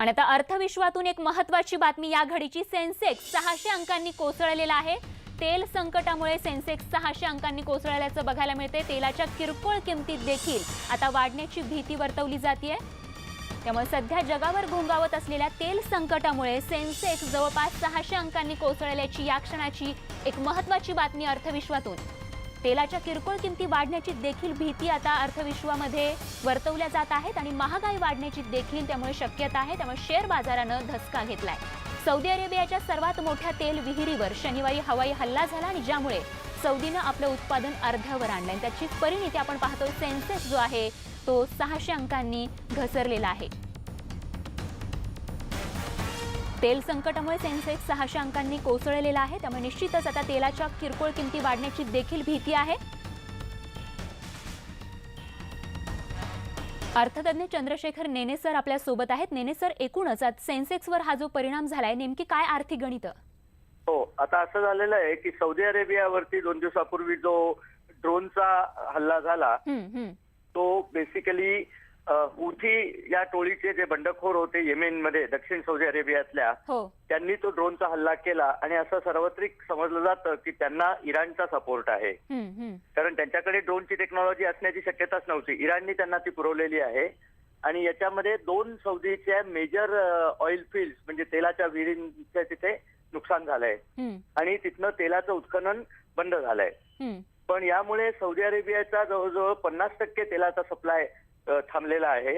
आणि आता अर्थविश्वातून एक महत्वाची बातमी या घडीची. सेन्सेक्स सहाशे अंकांनी कोसळलेला आहे. तेल संकटामुळे सेन्सेक्स सहाशे अंकांनी कोसळल्याचं बघायला मिळते तेलाच्या किरकोळ किमतीत देखील आता वाढण्याची भीती वर्तवली जाते त्यामुळे सध्या जगावर घोंगावत असलेल्या तेल संकटामुळे सेन्सेक्स जवळपास सहाशे अंकांनी कोसळल्याची या क्षणाची एक महत्वाची बातमी अर्थविश्वातून. तेलाच्या किरकोळ किमती वाढण्याची देखील भीती आता अर्थविश्वामध्ये वर्तवल्या जात आहेत आणि महागाई वाढण्याची देखील त्यामुळे शक्यता आहे. त्यामुळे शेअर बाजारानं धसका घेतलाय. सौदी अरेबियाच्या सर्वात मोठ्या तेल विहिरीवर शनिवारी हवाई हल्ला झाला आणि ज्यामुळे सौदीनं आपलं उत्पादन अर्ध्यावर आणलं आणि त्याची परिणिती आपण पाहतोय. सेन्सेक्स जो आहे तो सहाशे अंकांनी घसरलेला आहे. तेल संकटामुळे सेन्सेक्स सहाशे अंकांनी कोसळलेला आहे. त्यामुळे निश्चितच आता तेलाच्या किरकोळ किमती वाढण्याची देखील भीती आहे. अर्थतज्ञ चंद्रशेखर नेने सर आपल्यासोबत आहेत. नेने सर एकूणच आज सेन्सेक्सवर हा जो परिणाम झालाय नेमकी काय आर्थिक गणित? हो आता असं झालेलं आहे की सौदी अरेबियावरती दोन दिवसापूर्वी जो ड्रोनचा हल्ला झाला तो बेसिकली उठी या टोळीचे जे बंडखोर होते येमेनमध्ये दक्षिण सौदी अरेबियातल्या हो. त्यांनी तो ड्रोनचा हल्ला केला आणि असं सार्वत्रिक समजलं जातं की त्यांना इराणचा सपोर्ट आहे. कारण त्यांच्याकडे ड्रोनची टेक्नॉलॉजी असण्याची शक्यताच नव्हती. इराणनी त्यांना ती पुरवलेली आहे. आणि याच्यामध्ये दोन सौदीच्या मेजर ऑइल फील्ड म्हणजे तेलाच्या विहिरींच्या तिथे नुकसान झालंय. आणि तिथनं तेलाचं उत्खनन बंद झालंय. पण यामुळे सौदी अरेबियाचा जवळजवळ पन्नास टक्के तेलाचा सप्लाय थांबलेला आहे.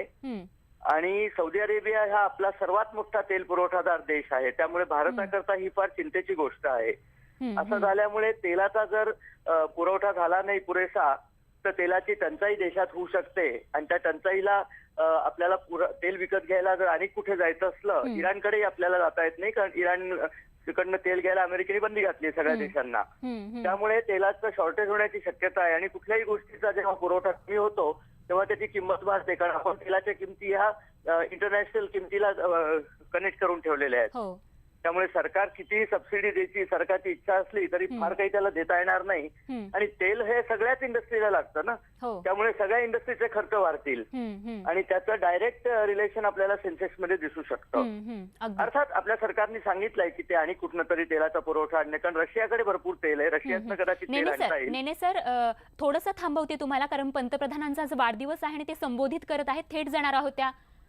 आणि सौदी अरेबिया हा आपला सर्वात मोठा तेल पुरवठादार देश आहे. त्यामुळे भारताकरता ही फार चिंतेची गोष्ट आहे. असं झाल्यामुळे तेलाचा जर पुरवठा झाला नाही पुरेसा तर तेलाची टंचाई देशात होऊ शकते. आणि त्या टंचाईला आपल्याला तेल विकत घ्यायला जर आणि कुठे जायचं असलं. इराणकडेही आपल्याला जाता येत नाही. कारण इराण तिकडनं तेल घ्यायला अमेरिकेने बंदी घातली सगळ्या. देशांना. त्यामुळे तेलाचं शॉर्टेज होण्याची शक्यता आहे. आणि कुठल्याही गोष्टीचा जेव्हा पुरवठा कमी होतो तेव्हा त्याची किंमत वाढते. कारण आपण तेलाच्या किमती ह्या इंटरनॅशनल किमतीला कनेक्ट करून ठेवलेल्या आहेत. हो. त्यामुळे सरकार कितीही सबसिडी द्यायची सरकारची इच्छा असली तरी. फार काही त्याला देता येणार नाही. आणि तेल हे सगळ्याच इंडस्ट्रीला लागतं ना. हो. त्यामुळे सगळ्या इंडस्ट्रीचे खर्च वाढतील. आणि त्याचं डायरेक्ट रिलेशन आपल्याला सेन्सेक्समध्ये दिसू शकतं. अर्थात आपल्या सरकारने सांगितलंय की ते आणि कुठनं तरी तेलाचा पुरवठा आणणे कारण रशियाकडे भरपूर तेल आहे. रशियातनं कदाचित तेल आणता येईल. नेने सर थोडस थांबवते तुम्हाला कारण पंतप्रधानांचा आज वाढदिवस आहे आणि ते संबोधित करत आहेत. थेट जाणार आहोत त्या.